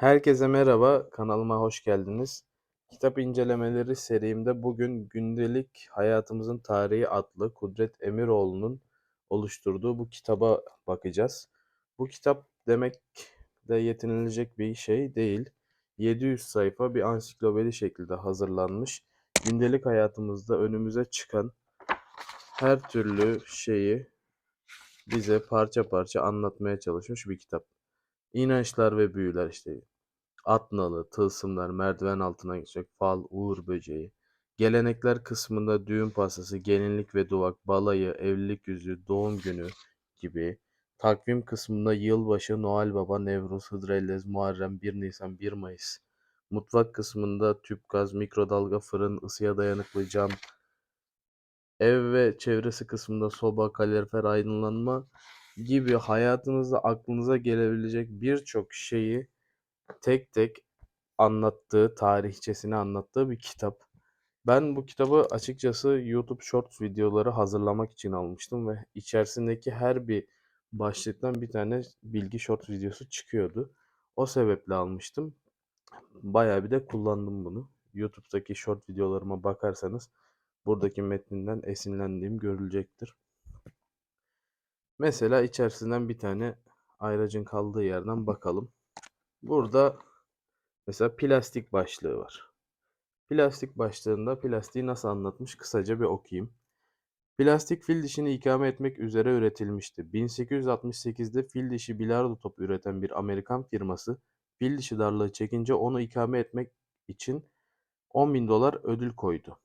Herkese merhaba, kanalıma hoş geldiniz. Kitap incelemeleri serimde bugün Gündelik Hayatımızın Tarihi adlı Kudret Emiroğlu'nun oluşturduğu bu kitaba bakacağız. Bu kitap demek de yetinilecek bir şey değil. 700 sayfa bir ansiklopedi şekilde hazırlanmış. Gündelik hayatımızda önümüze çıkan her türlü şeyi bize parça parça anlatmaya çalışmış bir kitap. İnançlar ve büyüler işte At nalı, tılsımlar, merdiven altına geçecek, fal, uğur böceği. Gelenekler kısmında düğün pastası, gelinlik ve duvak, balayı, evlilik yüzüğü, doğum günü gibi. Takvim kısmında yılbaşı, Noel Baba, Nevruz, Hıdrellez, Muharrem, 1 Nisan, 1 Mayıs. Mutfak kısmında tüp gaz, mikrodalga, fırın, ısıya dayanıklı cam. Ev ve çevresi kısmında soba, kalorifer, aydınlanma gibi hayatınızda aklınıza gelebilecek birçok şeyi tek tek anlattığı, tarihçesini anlattığı bir kitap. Ben bu kitabı açıkçası YouTube Shorts videoları hazırlamak için almıştım ve içerisindeki her bir başlıktan bir tane bilgi short videosu çıkıyordu. O sebeple almıştım. Bayağı bir de kullandım bunu. YouTube'daki short videolarıma bakarsanız buradaki metninden esinlendiğim görülecektir. Mesela içerisinden bir tane ayracın kaldığı yerden bakalım. Burada mesela plastik başlığı var. Plastik başlığında plastiği nasıl anlatmış kısaca bir okuyayım. Plastik fil dişini ikame etmek üzere üretilmişti. 1868'de fil dişi bilardo topu üreten bir Amerikan firması fil dişi darlığı çekince onu ikame etmek için 10 bin dolar ödül koydu.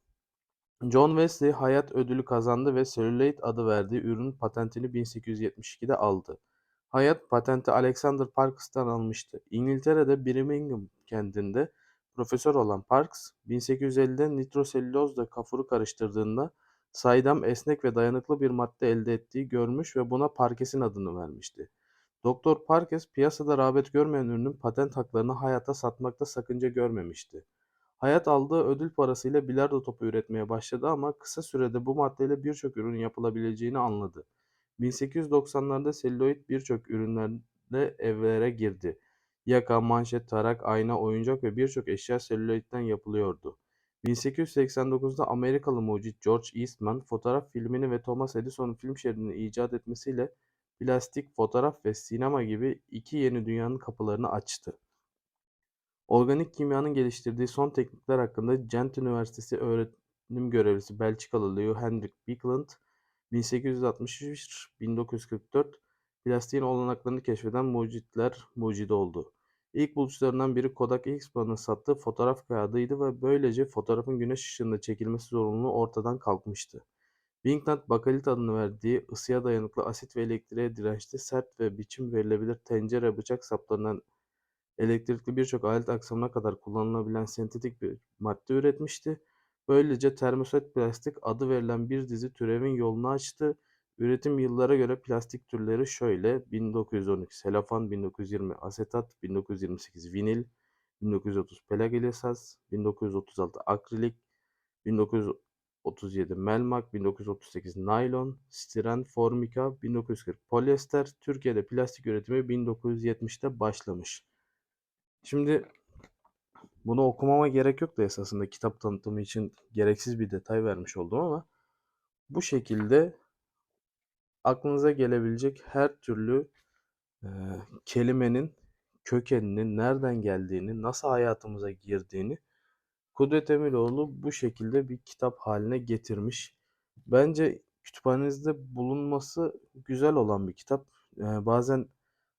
John Wesley hayat ödülü kazandı ve Cellulite adı verdiği ürünün patentini 1872'de aldı. Hayat patenti Alexander Parks'tan almıştı. İngiltere'de Birmingham kentinde profesör olan Parks, 1850'de nitroselülozla kafuru karıştırdığında saydam, esnek ve dayanıklı bir madde elde ettiği görmüş ve buna Parkes'in adını vermişti. Doktor Parkes piyasada rağbet görmeyen ürünün patent haklarını hayata satmakta sakınca görmemişti. Hayat aldığı ödül parasıyla bilardo topu üretmeye başladı ama kısa sürede bu maddeyle birçok ürün yapılabileceğini anladı. 1890'larda selüloid birçok ürünlerle evlere girdi. Yaka, manşet, tarak, ayna, oyuncak ve birçok eşya selüloidden yapılıyordu. 1889'da Amerikalı mucit George Eastman fotoğraf filmini ve Thomas Edison'un film şeridini icat etmesiyle plastik, fotoğraf ve sinema gibi iki yeni dünyanın kapılarını açtı. Organik kimyanın geliştirdiği son teknikler hakkında Gent Üniversitesi öğretim görevlisi Belçikalı Leo Hendrik Bicklund 1861-1944 plastiğin olanaklarını keşfeden mucitler mucidi oldu. İlk buluşlarından biri Kodak Eastman'ın sattığı fotoğraf kağıdıydı ve böylece fotoğrafın güneş ışığında çekilmesi zorunluluğu ortadan kalkmıştı. Bicklund bakalit adını verdiği ısıya dayanıklı asit ve elektriğe dirençli sert ve biçim verilebilir tencere bıçak saplarından elektrikli birçok alet aksamına kadar kullanılabilen sentetik bir madde üretmişti. Böylece termoset plastik adı verilen bir dizi türevin yolunu açtı. Üretim yıllara göre plastik türleri şöyle: 1912 selofan, 1920 asetat, 1928 vinil, 1930 plagilesas, 1936 akrilik, 1937 melmak, 1938 naylon, stiren, formika, 1940 polyester. Türkiye'de plastik üretimi 1970'te başlamış. Şimdi bunu okumama gerek yok da esasında kitap tanıtımı için gereksiz bir detay vermiş oldum ama bu şekilde aklınıza gelebilecek her türlü e, kelimenin kökenini, nereden geldiğini, nasıl hayatımıza girdiğini Kudret Emiroğlu bu şekilde bir kitap haline getirmiş. Bence kütüphanenizde bulunması güzel olan bir kitap. E, bazen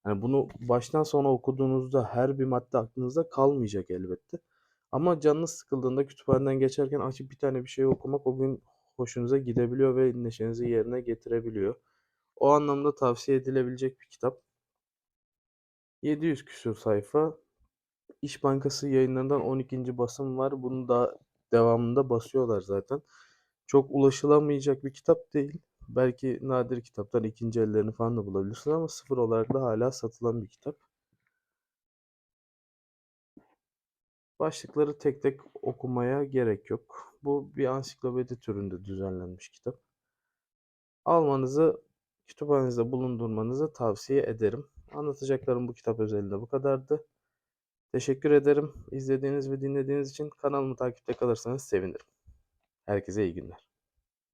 yani bunu baştan sona okuduğunuzda her bir madde aklınızda kalmayacak elbette. Ama canınız sıkıldığında kütüphaneden geçerken açıp bir tane bir şey okumak o gün hoşunuza gidebiliyor ve neşenizi yerine getirebiliyor. O anlamda tavsiye edilebilecek bir kitap. 700 küsur sayfa. İş Bankası yayınlarından 12. basım var. Bunu da devamında basıyorlar zaten. Çok ulaşılamayacak bir kitap değil. Belki nadir kitaplar ikinci ellerini falan da bulabilirsin ama sıfır olarak da hala satılan bir kitap. Başlıkları tek tek okumaya gerek yok. Bu bir ansiklopedi türünde düzenlenmiş kitap. Almanızı kütüphanenizde bulundurmanızı tavsiye ederim. Anlatacaklarım bu kitap özelinde bu kadardı. Teşekkür ederim izlediğiniz ve dinlediğiniz için. Kanalımı takipte kalırsanız sevinirim. Herkese iyi günler.